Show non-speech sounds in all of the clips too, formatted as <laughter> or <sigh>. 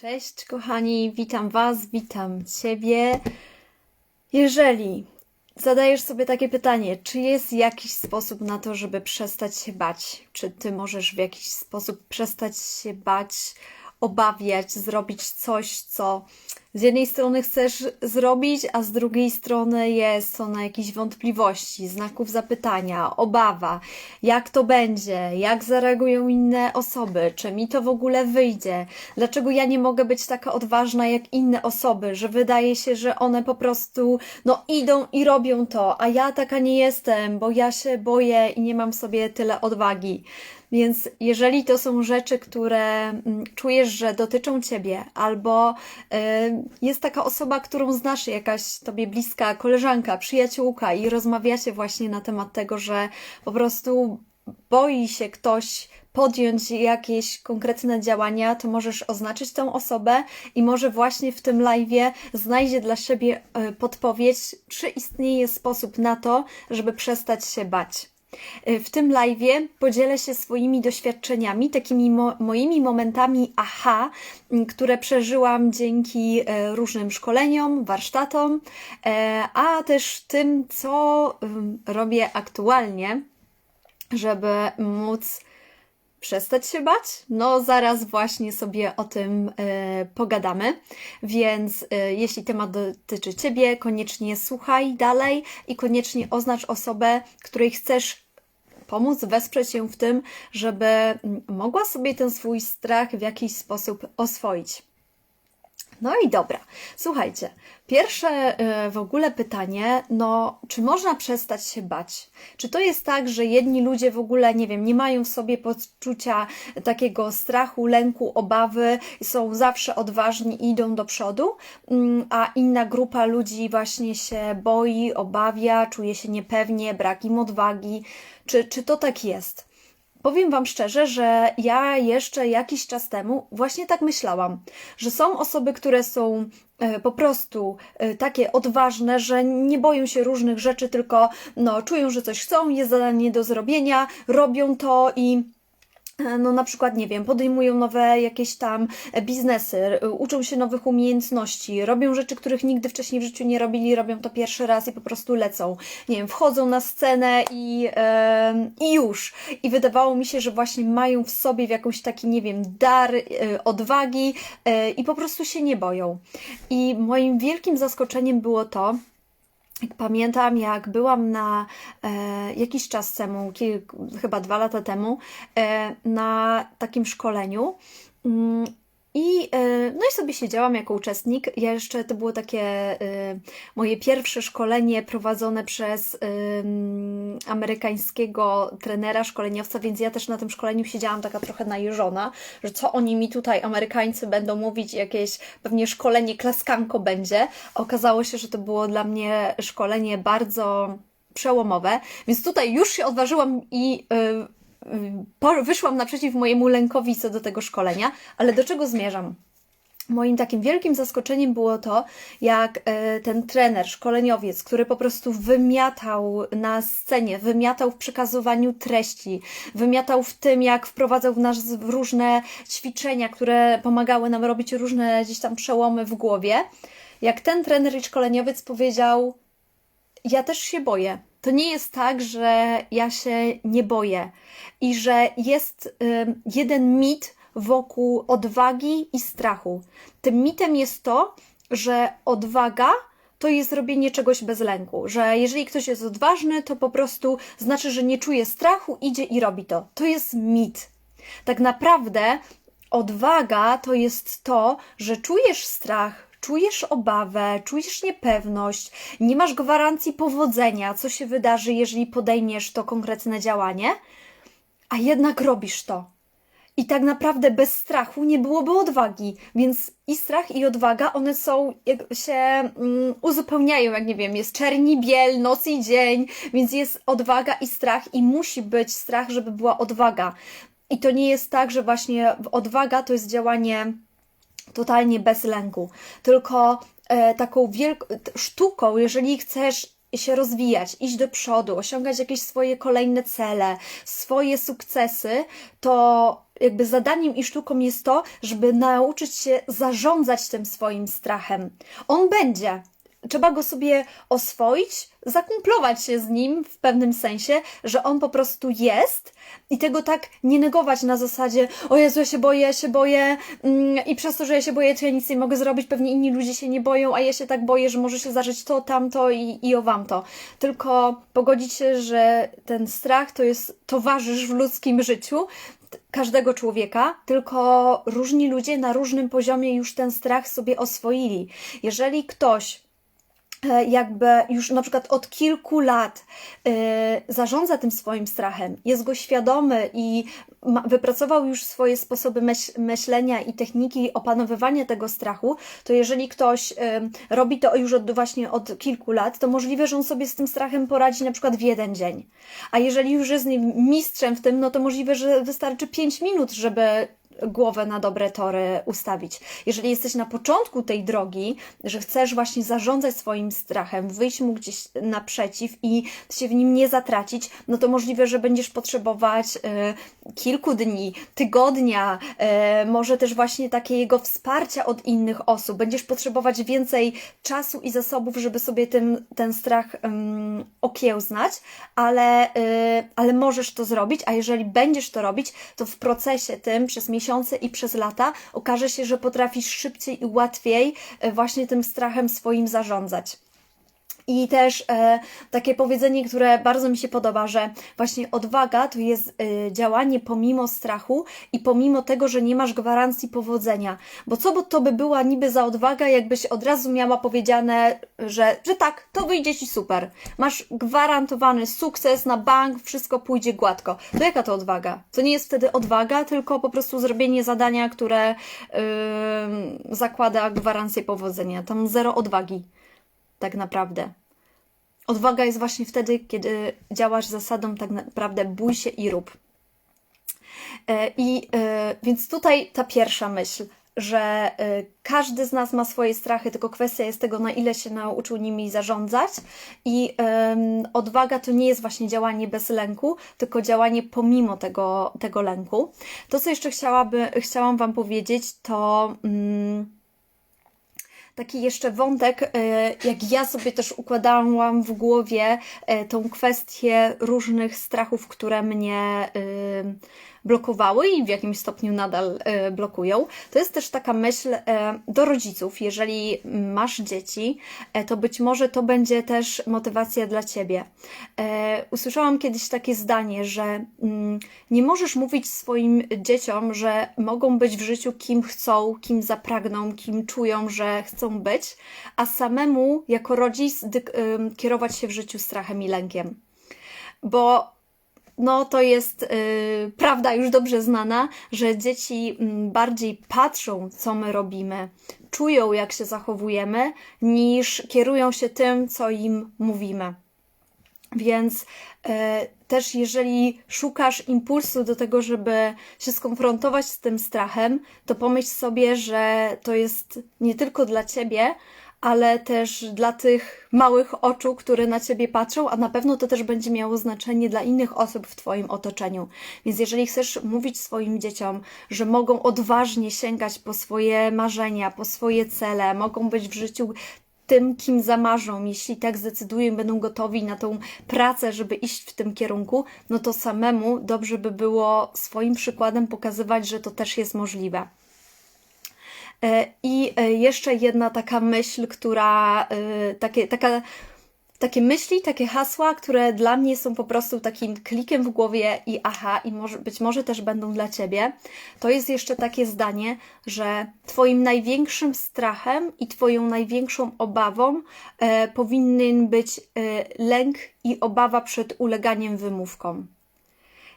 Cześć kochani, witam Was, witam Ciebie. Jeżeli zadajesz sobie takie pytanie, czy jest jakiś sposób na to, żeby przestać się bać? Czy Ty możesz w jakiś sposób przestać się bać, obawiać, zrobić coś, co z jednej strony chcesz zrobić, a z drugiej strony jest są na jakieś wątpliwości, znaków zapytania, obawa, jak to będzie, jak zareagują inne osoby, czy mi to w ogóle wyjdzie, dlaczego ja nie mogę być taka odważna jak inne osoby, że wydaje się, że one po prostu no idą i robią to, a ja taka nie jestem, bo ja się boję i nie mam w sobie tyle odwagi. Więc jeżeli to są rzeczy, które mm, czujesz, że dotyczą ciebie, albo y, jest taka osoba, którą znasz, jakaś tobie bliska koleżanka, przyjaciółka i rozmawiacie właśnie na temat tego, że po prostu boi się ktoś podjąć jakieś konkretne działania, to możesz oznaczyć tę osobę i może właśnie w tym live znajdzie dla siebie y, podpowiedź, czy istnieje sposób na to, żeby przestać się bać. Y, W tym live podzielę się swoimi doświadczeniami, takimi mo moimi momentami aha, które przeżyłam dzięki e, różnym szkoleniom, warsztatom, e, a też tym, co robię aktualnie, żeby móc przestać się bać? No, zaraz właśnie sobie o tym e, pogadamy. Więc e, jeśli temat dotyczy Ciebie, koniecznie słuchaj dalej i koniecznie oznacz osobę, której chcesz pomóc, wesprzeć ją w tym, żeby mm, mogła sobie ten swój strach w jakiś sposób oswoić. No i dobra, słuchajcie, pierwsze e, w ogóle pytanie, no, czy można przestać się bać? Czy to jest tak, że jedni ludzie w ogóle, nie wiem, nie mają w sobie poczucia takiego strachu, lęku, obawy, są zawsze odważni i idą do przodu, mm, a inna grupa ludzi właśnie się boi, obawia, czuje się niepewnie, brak im odwagi? Czy, czy to tak jest? Powiem Wam szczerze, że ja jeszcze jakiś czas temu właśnie tak myślałam, że są osoby, które są e, po prostu e, takie odważne, że nie boją się różnych rzeczy, tylko no, czują, że coś chcą, jest zadanie do zrobienia, robią to i no na przykład, nie wiem, podejmują nowe jakieś tam biznesy, uczą się nowych umiejętności, robią rzeczy, których nigdy wcześniej w życiu nie robili, robią to pierwszy raz i po prostu lecą. Nie wiem, wchodzą na scenę i, em, i już. I wydawało mi się, że właśnie mają w sobie jakąś taki, nie wiem, dar e, odwagi e, i po prostu się nie boją. I moim wielkim zaskoczeniem było to, Pamiętam, jak byłam na e, jakiś czas temu, kilk, chyba dwa lata temu, e, na takim szkoleniu. Mm, I, e, no i sobie siedziałam jako uczestnik. Ja jeszcze to było takie e, moje pierwsze szkolenie prowadzone przez amerykańskiego trenera, szkoleniowca, więc ja też na tym szkoleniu siedziałam taka trochę najeżona, że co oni mi tutaj, Amerykańcy, będą mówić, jakieś pewnie szkolenie klaskanko będzie. Okazało się, że to było dla mnie szkolenie bardzo przełomowe, więc tutaj już się odważyłam i po- wyszłam naprzeciw mojemu lękowi co do tego szkolenia, ale do czego zmierzam? Moim takim wielkim zaskoczeniem było to, jak e, ten trener, szkoleniowiec, który po prostu wymiatał na scenie, wymiatał w przekazywaniu treści, wymiatał w tym, jak wprowadzał w nas różne ćwiczenia, które pomagały nam robić różne gdzieś tam przełomy w głowie. Jak ten trener i szkoleniowiec powiedział, ja też się boję. To nie jest tak, że ja się nie boję i że jest jeden mit wokół odwagi i strachu. Tym mitem jest to, że odwaga to jest robienie czegoś bez lęku, że jeżeli ktoś jest odważny, to po prostu znaczy, że nie czuje strachu, idzie i robi to. To jest mit. Tak naprawdę odwaga to jest to, że czujesz strach, czujesz obawę, czujesz niepewność, nie masz gwarancji powodzenia, co się wydarzy, jeżeli podejmiesz to konkretne działanie, a jednak robisz to. I tak naprawdę bez strachu nie byłoby odwagi, więc i strach, i odwaga, one są, się mm, uzupełniają, jak nie wiem, jest czerni biel, noc i dzień, więc jest odwaga i strach, i musi być strach, żeby była odwaga. I to nie jest tak, że właśnie odwaga to jest działanie totalnie bez lęku, tylko e, taką wielką sztuką, jeżeli chcesz się rozwijać, iść do przodu, osiągać jakieś swoje kolejne cele, swoje sukcesy, to jakby zadaniem i sztuką jest to, żeby nauczyć się zarządzać tym swoim strachem. On będzie. Trzeba go sobie oswoić, zakumplować się z nim w pewnym sensie, że on po prostu jest i tego tak nie negować na zasadzie o Jezu, ja się boję, ja się boję mm, i przez to, że ja się boję, to ja nic nie mogę zrobić, pewnie inni ludzie się nie boją, a ja się tak boję, że może się zdarzyć to, tamto i, i o wam to. Tylko pogodzić się, że ten strach to jest towarzysz w ludzkim życiu, każdego człowieka, tylko różni ludzie na różnym poziomie już ten strach sobie oswoili. Jeżeli ktoś jakby już na przykład od kilku lat e, zarządza tym swoim strachem, jest go świadomy i wypracował już swoje sposoby myśl, myślenia i techniki opanowywania tego strachu, to jeżeli ktoś e, robi to już od, właśnie od kilku lat, to możliwe, że on sobie z tym strachem poradzi na przykład w jeden dzień. A jeżeli już jest mistrzem w tym, no to możliwe, że wystarczy 5 minut, żeby głowę na dobre tory ustawić. Jeżeli jesteś na początku tej drogi, że chcesz właśnie zarządzać swoim strachem, wyjść mu gdzieś naprzeciw i się w nim nie zatracić, no to możliwe, że będziesz potrzebować y, kilku dni, tygodnia, y, może też właśnie takiego wsparcia od innych osób. Będziesz potrzebować więcej czasu i zasobów, żeby sobie tym, ten strach y, okiełznać, ale, y, ale możesz to zrobić, a jeżeli będziesz to robić, to w procesie tym przez miesiąc miesiące i przez lata okaże się, że potrafisz szybciej i łatwiej e, właśnie tym strachem swoim zarządzać. I też e, takie powiedzenie, które bardzo mi się podoba, że właśnie odwaga to jest e, działanie pomimo strachu i pomimo tego, że nie masz gwarancji powodzenia. Bo co by to by była niby za odwaga, jakbyś od razu miała powiedziane, że, że tak, to wyjdzie ci super. Masz gwarantowany sukces na bank, wszystko pójdzie gładko. To jaka to odwaga? To nie jest wtedy odwaga, tylko po prostu zrobienie zadania, które yy, zakłada gwarancję powodzenia. Tam zero odwagi tak naprawdę. Odwaga jest właśnie wtedy, kiedy działasz zasadą tak naprawdę bój się i rób. E, I e, więc tutaj ta pierwsza myśl, że e, każdy z nas ma swoje strachy, tylko kwestia jest tego, na ile się nauczył nimi zarządzać. I odwaga to nie jest właśnie działanie bez lęku, tylko działanie pomimo tego, tego lęku. To, co jeszcze chciałaby, chciałam Wam powiedzieć, to. Mm, taki jeszcze wątek, e, jak ja sobie też układałam w głowie e, tą kwestię różnych strachów, które mnie e, blokowały i w jakimś stopniu nadal e, blokują. To jest też taka myśl e, do rodziców. Jeżeli masz dzieci, e, to być może to będzie też motywacja dla ciebie. Usłyszałam kiedyś takie zdanie, że mm, nie możesz mówić swoim dzieciom, że mogą być w życiu kim chcą, kim zapragną, kim czują, że chcą być, a samemu jako rodzic kierować się w życiu strachem i lękiem. Bo no to jest yy, prawda już dobrze znana, że dzieci mm, bardziej patrzą, co my robimy, czują, jak się zachowujemy, niż kierują się tym, co im mówimy. Więc yy, też jeżeli szukasz impulsu do tego, żeby się skonfrontować z tym strachem, to pomyśl sobie, że to jest nie tylko dla ciebie, ale też dla tych małych oczu, które na ciebie patrzą, a na pewno to też będzie miało znaczenie dla innych osób w Twoim otoczeniu. Więc jeżeli chcesz mówić swoim dzieciom, że mogą odważnie sięgać po swoje marzenia, po swoje cele, mogą być w życiu tym, kim zamarzą, jeśli tak zdecydują, będą gotowi na tą pracę, żeby iść w tym kierunku, no to samemu dobrze by było swoim przykładem pokazywać, że to też jest możliwe. E, I e, jeszcze jedna taka myśl, która, e, takie, taka, takie myśli, takie hasła, które dla mnie są po prostu takim klikiem w głowie i aha, i może, być może też będą dla Ciebie, to jest jeszcze takie zdanie, że Twoim największym strachem i Twoją największą obawą e, powinien być e, lęk i obawa przed uleganiem wymówkom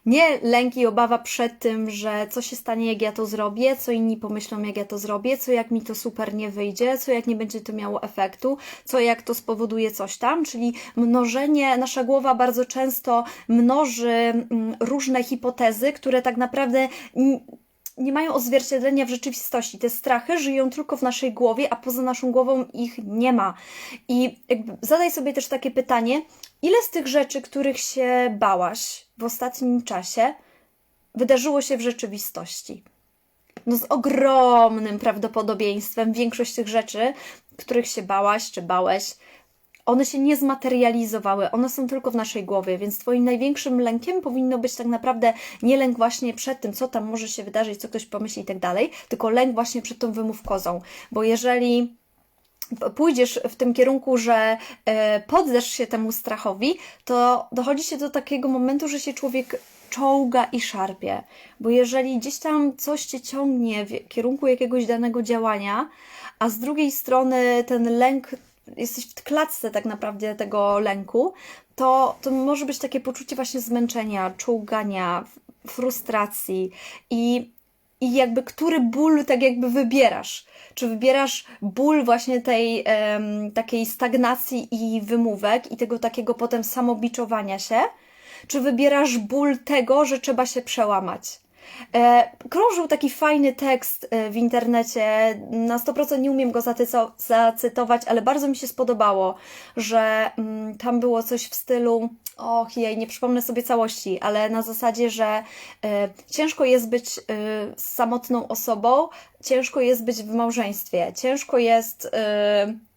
nie lęk i obawa przed tym, że co się stanie, jak ja to zrobię, co inni pomyślą, jak ja to zrobię, co jak mi to super nie wyjdzie, co jak nie będzie to miało efektu, co jak to spowoduje coś tam, czyli mnożenie, nasza głowa bardzo często mnoży mm, różne hipotezy, które tak naprawdę nie mają odzwierciedlenia w rzeczywistości. Te strachy żyją tylko w naszej głowie, a poza naszą głową ich nie ma. I zadaj sobie też takie pytanie, ile z tych rzeczy, których się bałaś w ostatnim czasie, wydarzyło się w rzeczywistości. No z ogromnym prawdopodobieństwem większość tych rzeczy, których się bałaś czy bałeś, one się nie zmaterializowały, one są tylko w naszej głowie, więc Twoim największym lękiem powinno być tak naprawdę nie lęk właśnie przed tym, co tam może się wydarzyć, co ktoś pomyśli i tak dalej, tylko lęk właśnie przed tą wymówkozą. Bo jeżeli pójdziesz w tym kierunku, że e, poddasz się temu strachowi, to dochodzi się do takiego momentu, że się człowiek czołga i szarpie. Bo jeżeli gdzieś tam coś cię ciągnie w kierunku jakiegoś danego działania, a z drugiej strony ten lęk, jesteś w klatce tak naprawdę tego lęku, to, to może być takie poczucie właśnie zmęczenia, czołgania, frustracji i, i jakby który ból tak jakby wybierasz. Czy wybierasz ból właśnie tej takiej stagnacji i wymówek i tego takiego potem samobiczowania się, czy wybierasz ból tego, że trzeba się przełamać? E, krążył taki fajny tekst e, w internecie, na 100% nie umiem go zacytować, ale bardzo mi się spodobało, że mm, tam było coś w stylu, och jej, nie przypomnę sobie całości, ale na zasadzie, że e, ciężko jest być samotną osobą, ciężko jest być w małżeństwie, ciężko jest...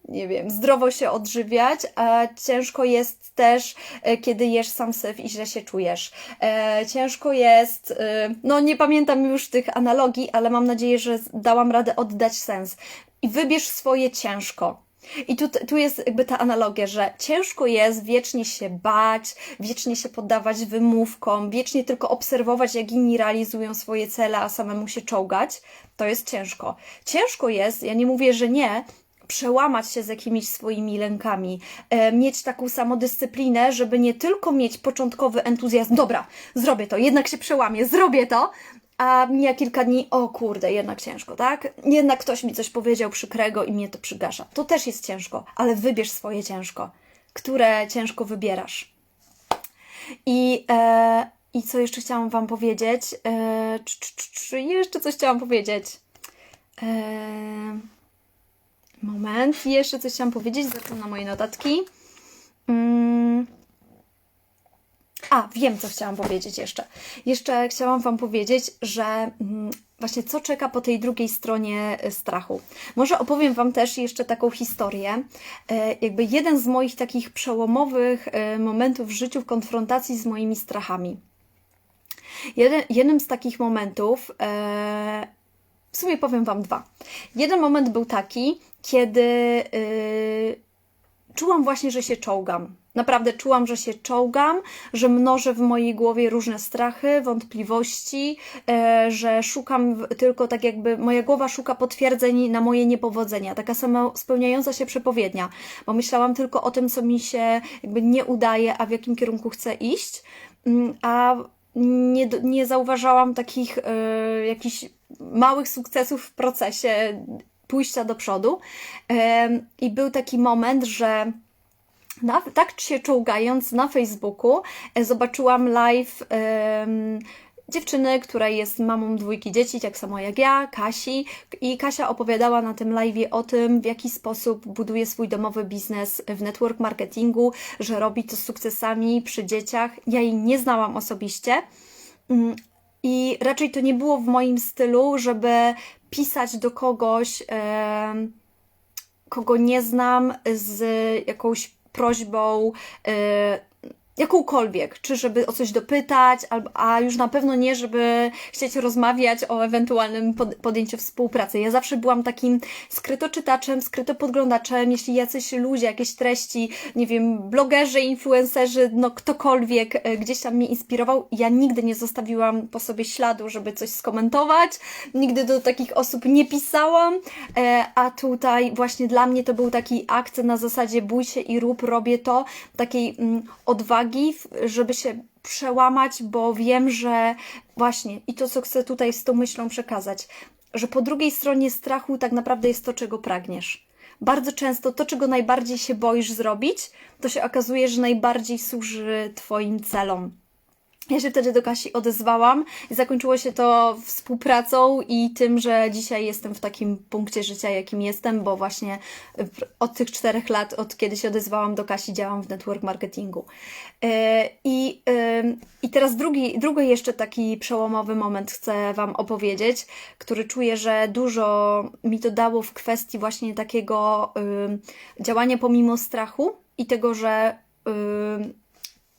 Nie wiem, zdrowo się odżywiać, a ciężko jest też, e, kiedy jesz sam syf i źle się czujesz. E, ciężko jest, e, no nie pamiętam już tych analogii, ale mam nadzieję, że dałam radę oddać sens. I wybierz swoje ciężko. I tu, tu jest jakby ta analogia, że ciężko jest wiecznie się bać, wiecznie się poddawać wymówkom, wiecznie tylko obserwować, jak inni realizują swoje cele, a samemu się czołgać. To jest ciężko. Ciężko jest, ja nie mówię, że nie, przełamać się z jakimiś swoimi lękami, e, mieć taką samodyscyplinę, żeby nie tylko mieć początkowy entuzjazm, dobra, zrobię to, jednak się przełamię, zrobię to, a mija kilka dni, o kurde, jednak ciężko, tak? Jednak ktoś mi coś powiedział przykrego i mnie to przygasza. To też jest ciężko, ale wybierz swoje ciężko, które ciężko wybierasz. I, e, i co jeszcze chciałam Wam powiedzieć? E, czy, czy, czy jeszcze coś chciałam powiedzieć? E, Moment, jeszcze coś chciałam powiedzieć, zaczynam na moje notatki. Mm. A, wiem, co chciałam powiedzieć jeszcze. Jeszcze chciałam Wam powiedzieć, że mm, właśnie co czeka po tej drugiej stronie y, strachu. Może opowiem Wam też jeszcze taką historię. E, jakby jeden z moich takich przełomowych e, momentów w życiu w konfrontacji z moimi strachami. Jeden, jednym z takich momentów e, w sumie powiem Wam dwa. Jeden moment był taki, kiedy yy, czułam właśnie, że się czołgam. Naprawdę czułam, że się czołgam, że mnożę w mojej głowie różne strachy, wątpliwości, e, że szukam tylko tak jakby moja głowa szuka potwierdzeń na moje niepowodzenia, taka sama spełniająca się przepowiednia, bo myślałam tylko o tym, co mi się jakby nie udaje, a w jakim kierunku chcę iść, mm, a nie, nie zauważałam takich y, jakichś małych sukcesów w procesie pójścia do przodu. I był taki moment, że na, tak się czołgając na Facebooku, e, zobaczyłam live. Dziewczyny, która jest mamą dwójki dzieci, tak samo jak ja, Kasi. I Kasia opowiadała na tym live o tym, w jaki sposób buduje swój domowy biznes w network marketingu, że robi to z sukcesami przy dzieciach. Ja jej nie znałam osobiście. Mm, I raczej to nie było w moim stylu, żeby pisać do kogoś, kogo nie znam, z jakąś prośbą, e, jakąkolwiek, czy żeby o coś dopytać, a już na pewno nie, żeby chcieć rozmawiać o ewentualnym pod, podjęciu współpracy. Ja zawsze byłam takim skrytoczytaczem, skrytopodglądaczem, jeśli jacyś ludzie, jakieś treści, nie wiem, blogerzy, influencerzy, no ktokolwiek e, gdzieś tam mnie inspirował, ja nigdy nie zostawiłam po sobie śladu, żeby coś skomentować, nigdy do takich osób nie pisałam, e, a tutaj właśnie dla mnie to był taki akcent na zasadzie bój się i rób, robię to, takiej mm, odwagi, odwagi, żeby się przełamać, bo wiem, że właśnie i to, co chcę tutaj z tą myślą przekazać, że po drugiej stronie strachu tak naprawdę jest to, czego pragniesz. Bardzo często to, czego najbardziej się boisz zrobić, to się okazuje, że najbardziej służy Twoim celom. Ja się wtedy do Kasi odezwałam i zakończyło się to współpracą i tym, że dzisiaj jestem w takim punkcie życia, jakim jestem, bo właśnie od tych czterech lat, od kiedy się odezwałam do Kasi, działam w network marketingu. E, I, i teraz drugi, drugi jeszcze taki przełomowy moment chcę Wam opowiedzieć, który czuję, że dużo mi to dało w kwestii właśnie takiego działania pomimo strachu i tego, że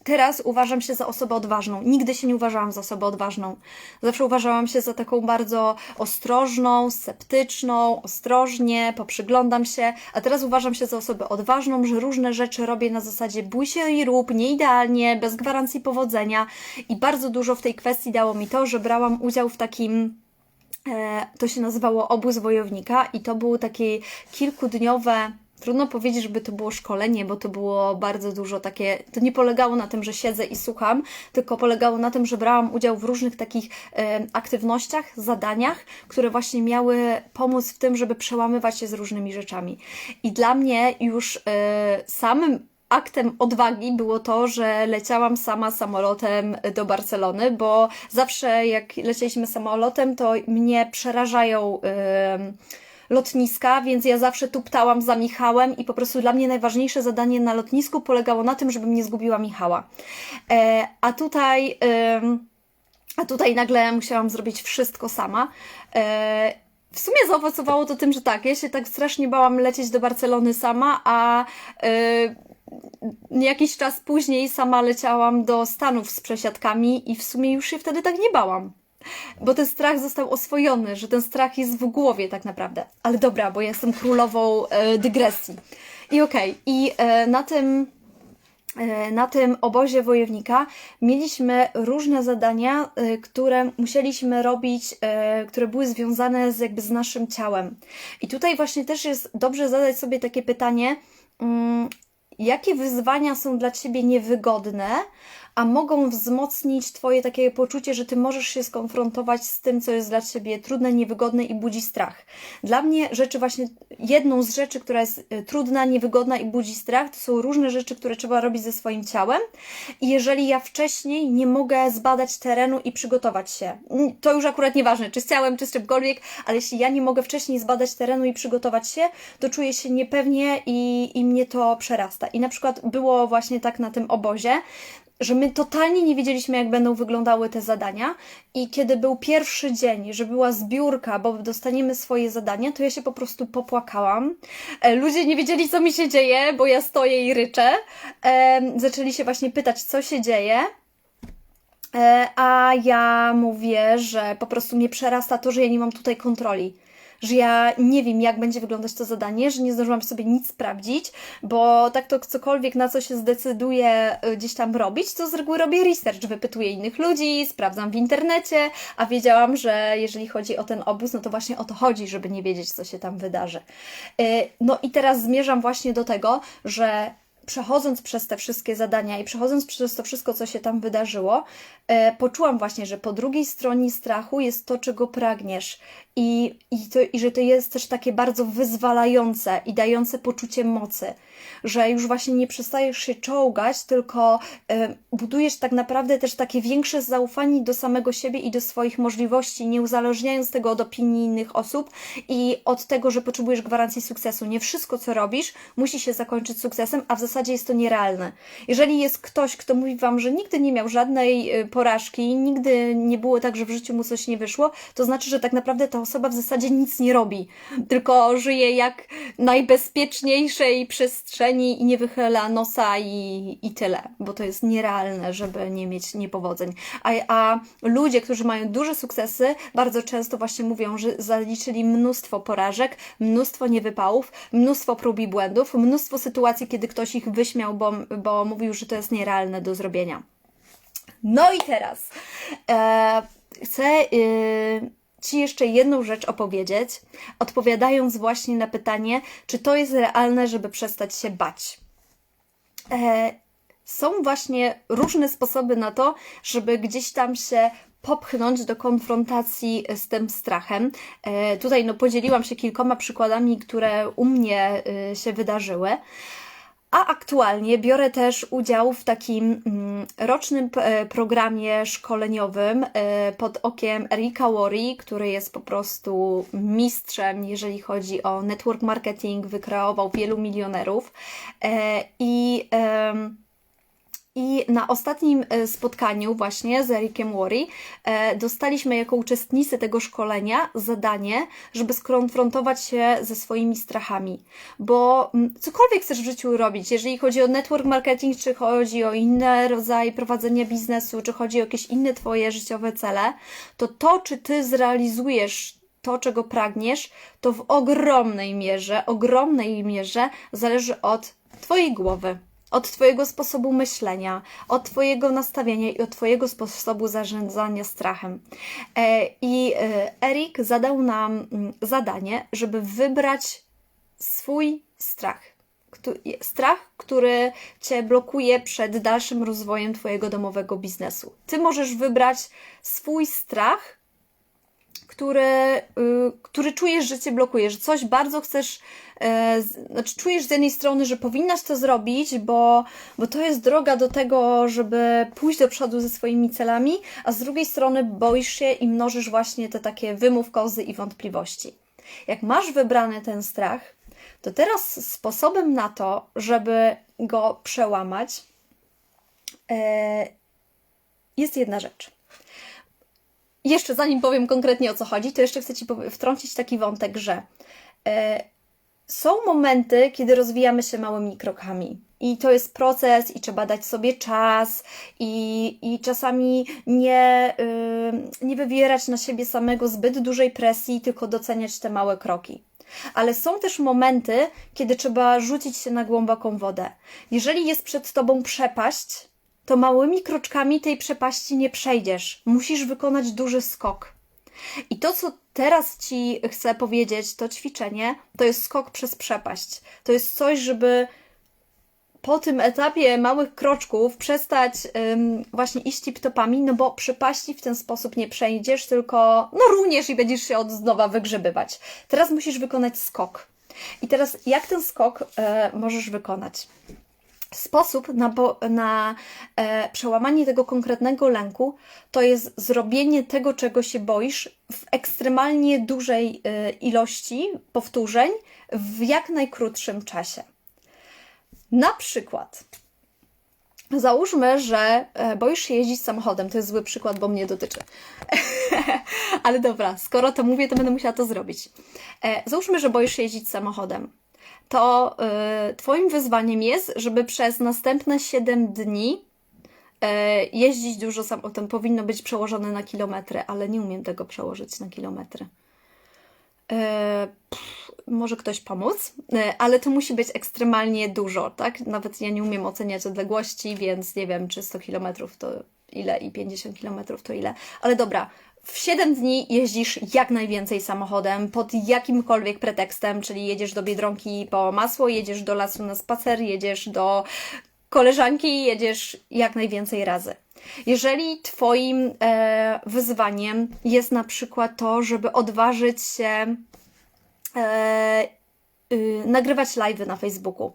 teraz uważam się za osobę odważną. Nigdy się nie uważałam za osobę odważną. Zawsze uważałam się za taką bardzo ostrożną, sceptyczną, ostrożnie, poprzyglądam się, a teraz uważam się za osobę odważną, że różne rzeczy robię na zasadzie bój się i rób, nie idealnie, bez gwarancji powodzenia i bardzo dużo w tej kwestii dało mi to, że brałam udział w takim e, to się nazywało obóz wojownika i to było takie kilkudniowe Trudno powiedzieć, żeby to było szkolenie, bo to było bardzo dużo takie. To nie polegało na tym, że siedzę i słucham, tylko polegało na tym, że brałam udział w różnych takich e, aktywnościach, zadaniach, które właśnie miały pomóc w tym, żeby przełamywać się z różnymi rzeczami. I dla mnie już e, samym aktem odwagi było to, że leciałam sama samolotem do Barcelony, bo zawsze jak lecieliśmy samolotem, to mnie przerażają. Yy, lotniska, więc ja zawsze tuptałam za Michałem i po prostu dla mnie najważniejsze zadanie na lotnisku polegało na tym, żebym nie zgubiła Michała. E, a tutaj, e, a tutaj nagle musiałam zrobić wszystko sama. E, w sumie zaowocowało to tym, że tak, ja się tak strasznie bałam lecieć do Barcelony sama, a e, jakiś czas później sama leciałam do Stanów z przesiadkami i w sumie już się wtedy tak nie bałam. Bo ten strach został oswojony, że ten strach jest w głowie tak naprawdę. Ale dobra, bo ja jestem królową e, dygresji. I okej, okay. i e, na tym e, na tym obozie wojownika mieliśmy różne zadania, e, które musieliśmy robić, e, które były związane z jakby z naszym ciałem. I tutaj właśnie też jest dobrze zadać sobie takie pytanie, mm, jakie wyzwania są dla Ciebie niewygodne, a mogą wzmocnić Twoje takie poczucie, że Ty możesz się skonfrontować z tym, co jest dla Ciebie trudne, niewygodne i budzi strach. Dla mnie rzeczy właśnie, jedną z rzeczy, która jest e, trudna, niewygodna i budzi strach, to są różne rzeczy, które trzeba robić ze swoim ciałem i jeżeli ja wcześniej nie mogę zbadać terenu i przygotować się, to już akurat nieważne, czy z ciałem, czy z czymkolwiek, ale jeśli ja nie mogę wcześniej zbadać terenu i przygotować się, to czuję się niepewnie i, i mnie to przerasta. I na przykład było właśnie tak na tym obozie, że my totalnie nie wiedzieliśmy, jak będą wyglądały te zadania. I kiedy był pierwszy dzień, że była zbiórka, bo dostaniemy swoje zadania, to ja się po prostu popłakałam. E, ludzie nie wiedzieli, co mi się dzieje, bo ja stoję i ryczę. E, zaczęli się właśnie pytać, co się dzieje. E, a ja mówię, że po prostu mnie przerasta to, że ja nie mam tutaj kontroli że ja nie wiem, jak będzie wyglądać to zadanie, że nie zdążyłam sobie nic sprawdzić, bo tak to cokolwiek, na co się zdecyduję y, gdzieś tam robić, to z reguły robię research, wypytuję innych ludzi, sprawdzam w internecie, a wiedziałam, że jeżeli chodzi o ten obóz, no to właśnie o to chodzi, żeby nie wiedzieć, co się tam wydarzy. Y, no i teraz zmierzam właśnie do tego, że przechodząc przez te wszystkie zadania i przechodząc przez to wszystko, co się tam wydarzyło, e, poczułam właśnie, że po drugiej stronie strachu jest to, czego pragniesz. I, i, to, I że to jest też takie bardzo wyzwalające i dające poczucie mocy, że już właśnie nie przestajesz się czołgać, tylko e, budujesz tak naprawdę też takie większe zaufanie do samego siebie i do swoich możliwości, nie uzależniając tego od opinii innych osób i od tego, że potrzebujesz gwarancji sukcesu. Nie wszystko, co robisz, musi się zakończyć sukcesem, a w zasadzie jest to nierealne. Jeżeli jest ktoś, kto mówi Wam, że nigdy nie miał żadnej y, porażki, nigdy nie było tak, że w życiu mu coś nie wyszło, to znaczy, że tak naprawdę ta osoba w zasadzie nic nie robi, tylko żyje jak najbezpieczniejszej przestrzeni i nie wychyla nosa i, i tyle, bo to jest nierealne, żeby nie mieć niepowodzeń. A, a ludzie, którzy mają duże sukcesy, bardzo często właśnie mówią, że zaliczyli mnóstwo porażek, mnóstwo niewypałów, mnóstwo prób i błędów, mnóstwo sytuacji, kiedy ktoś ich wyśmiał, bo, bo mówił, że to jest nierealne do zrobienia. No i teraz e, chcę e, Ci jeszcze jedną rzecz opowiedzieć, odpowiadając właśnie na pytanie, czy to jest realne, żeby przestać się bać. E, są właśnie różne sposoby na to, żeby gdzieś tam się popchnąć do konfrontacji z tym strachem. E, tutaj no, podzieliłam się kilkoma przykładami, które u mnie e, się wydarzyły. A aktualnie biorę też udział w takim mm, rocznym p- programie szkoleniowym e, pod okiem Erika Worry, który jest po prostu mistrzem, jeżeli chodzi o network marketing, wykreował wielu milionerów. E, I i na ostatnim e, spotkaniu właśnie z Erikiem Worry e, dostaliśmy jako uczestnicy tego szkolenia zadanie, żeby skonfrontować się ze swoimi strachami. Bo mm, cokolwiek chcesz w życiu robić, jeżeli chodzi o network marketing, czy chodzi o inne rodzaje prowadzenia biznesu, czy chodzi o jakieś inne Twoje życiowe cele, to to, czy Ty zrealizujesz to, czego pragniesz, to w ogromnej mierze, ogromnej mierze zależy od Twojej głowy od Twojego sposobu myślenia, od Twojego nastawienia i od Twojego sposobu zarządzania strachem. E, I e, Erik zadał nam mm, zadanie, żeby wybrać swój strach. Strach, który Cię blokuje przed dalszym rozwojem Twojego domowego biznesu. Ty możesz wybrać swój strach, który, y, który czujesz, że cię blokuje, że coś bardzo chcesz, znaczy czujesz z jednej strony, że powinnaś to zrobić, bo, bo to jest droga do tego, żeby pójść do przodu ze swoimi celami, a z drugiej strony boisz się i mnożysz właśnie te takie wymówkozy i wątpliwości. Jak masz wybrany ten strach, to teraz sposobem na to, żeby go przełamać, e, jest jedna rzecz jeszcze zanim powiem konkretnie o co chodzi, to jeszcze chcę Ci wtrącić taki wątek, że e, są momenty, kiedy rozwijamy się małymi krokami. I to jest proces, i trzeba dać sobie czas, i, i czasami nie, yy, nie wywierać na siebie samego zbyt dużej presji, tylko doceniać te małe kroki. Ale są też momenty, kiedy trzeba rzucić się na głęboką wodę. Jeżeli jest przed tobą przepaść, to małymi kroczkami tej przepaści nie przejdziesz. Musisz wykonać duży skok. I to, co teraz Ci chcę powiedzieć, to ćwiczenie, to jest skok przez przepaść. To jest coś, żeby po tym etapie małych kroczków przestać ym, właśnie iść tip-topami, no bo przepaści w ten sposób nie przejdziesz, tylko no runiesz i będziesz się od nowa wygrzebywać. Teraz musisz wykonać skok. I teraz jak ten skok y, możesz wykonać? Sposób na, na e, przełamanie tego konkretnego lęku to jest zrobienie tego, czego się boisz, w ekstremalnie dużej e, ilości powtórzeń w jak najkrótszym czasie. Na przykład, załóżmy, że e, boisz się jeździć samochodem. To jest zły przykład, bo mnie dotyczy. <laughs> Ale dobra, skoro to mówię, to będę musiała to zrobić. E, załóżmy, że boisz się jeździć samochodem to y, Twoim wyzwaniem jest, żeby przez następne 7 dni y, jeździć dużo samochodem. Powinno być przełożone na kilometry, ale nie umiem tego przełożyć na kilometry. Y, pff, może ktoś pomóc, y, ale to musi być ekstremalnie dużo, tak? Nawet ja nie umiem oceniać odległości, więc nie wiem, czy 100 kilometrów to ile i 50 kilometrów to ile. Ale dobra, w 7 dni jeździsz jak najwięcej samochodem pod jakimkolwiek pretekstem, czyli jedziesz do Biedronki po masło, jedziesz do lasu na spacer, jedziesz do koleżanki, jedziesz jak najwięcej razy. Jeżeli Twoim e, wyzwaniem jest na przykład to, żeby odważyć się e, y, nagrywać live'y na Facebooku,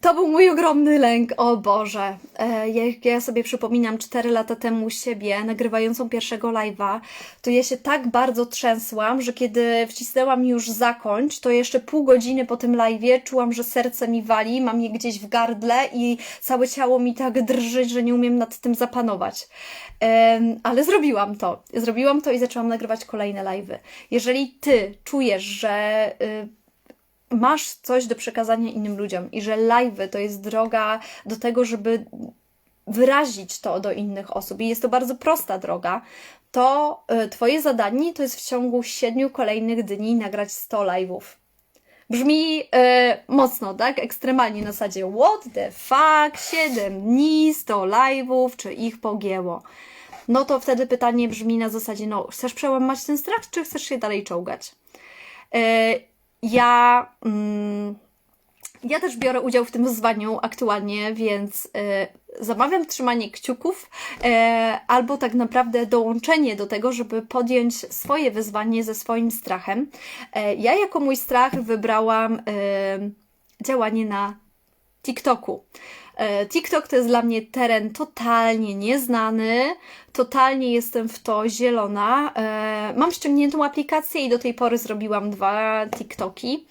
to był mój ogromny lęk, o Boże. E, jak ja sobie przypominam 4 lata temu siebie, nagrywającą pierwszego live'a, to ja się tak bardzo trzęsłam, że kiedy wcisnęłam już zakończ, to jeszcze pół godziny po tym live'ie czułam, że serce mi wali, mam je gdzieś w gardle i całe ciało mi tak drży, że nie umiem nad tym zapanować. Ale zrobiłam to. Zrobiłam to i zaczęłam nagrywać kolejne live'y. Jeżeli ty czujesz, że y, masz coś do przekazania innym ludziom i że live to jest droga do tego, żeby wyrazić to do innych osób i jest to bardzo prosta droga, to y, Twoje zadanie to jest w ciągu siedmiu kolejnych dni nagrać 100 live'ów. Brzmi y, mocno, tak? Ekstremalnie na zasadzie what the fuck, 7 dni, 100 live'ów, czy ich pogięło? No to wtedy pytanie brzmi na zasadzie, no chcesz przełamać ten strach, czy chcesz się dalej czołgać? Y, ja. Mm, ja też biorę udział w tym wyzwaniu aktualnie, więc y, zamawiam trzymanie kciuków y, albo tak naprawdę dołączenie do tego, żeby podjąć swoje wyzwanie ze swoim strachem. Y, ja jako mój strach wybrałam działanie na TikToku. E, TikTok to jest dla mnie teren totalnie nieznany, totalnie jestem w to zielona. E, Mam ściągniętą aplikację i do tej pory zrobiłam dwa TikToki,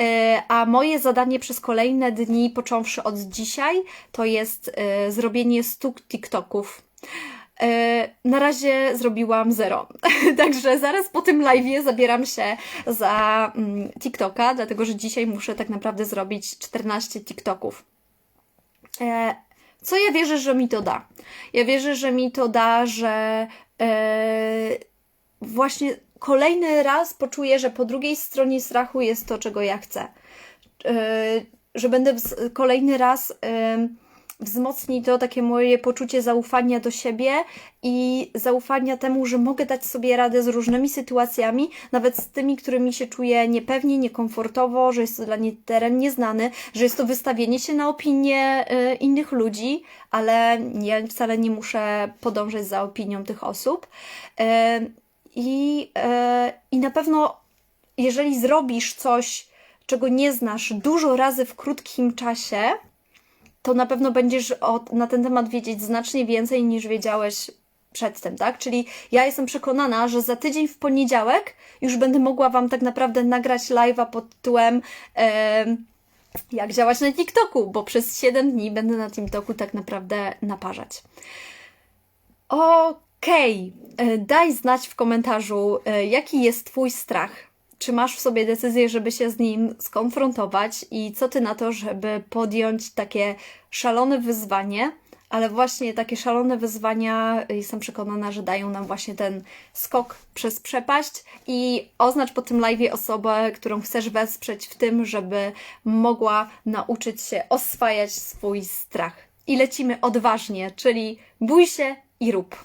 E, a moje zadanie przez kolejne dni, począwszy od dzisiaj, to jest zrobienie 100 TikToków. Na razie zrobiłam zero. <laughs> Także zaraz po tym live'ie zabieram się za mm, TikToka, dlatego że dzisiaj muszę tak naprawdę zrobić 14 TikToków. E, Co ja wierzę, że mi to da? Ja wierzę, że mi to da, że e, właśnie kolejny raz poczuję, że po drugiej stronie strachu jest to, czego ja chcę. E, Że będę kolejny raz wzmocni to takie moje poczucie zaufania do siebie i zaufania temu, że mogę dać sobie radę z różnymi sytuacjami, nawet z tymi, którymi się czuję niepewnie, niekomfortowo, że jest to dla mnie teren nieznany, że jest to wystawienie się na opinie y, innych ludzi, ale ja wcale nie muszę podążać za opinią tych osób. Y, I, y, I na pewno, jeżeli zrobisz coś, czego nie znasz dużo razy w krótkim czasie, to na pewno będziesz o, na ten temat wiedzieć znacznie więcej niż wiedziałeś przedtem, tak? Czyli ja jestem przekonana, że za tydzień w poniedziałek już będę mogła Wam tak naprawdę nagrać live'a pod tytułem em, jak działać na TikToku, bo przez 7 dni będę na TikToku tak naprawdę naparzać. Okej, e, daj znać w komentarzu, e, jaki jest Twój strach. Czy masz w sobie decyzję, żeby się z nim skonfrontować i co ty na to, żeby podjąć takie szalone wyzwanie, ale właśnie takie szalone wyzwania y, jestem przekonana, że dają nam właśnie ten skok przez przepaść i oznacz po tym live osobę, którą chcesz wesprzeć w tym, żeby mogła nauczyć się oswajać swój strach. I lecimy odważnie, czyli bój się i rób.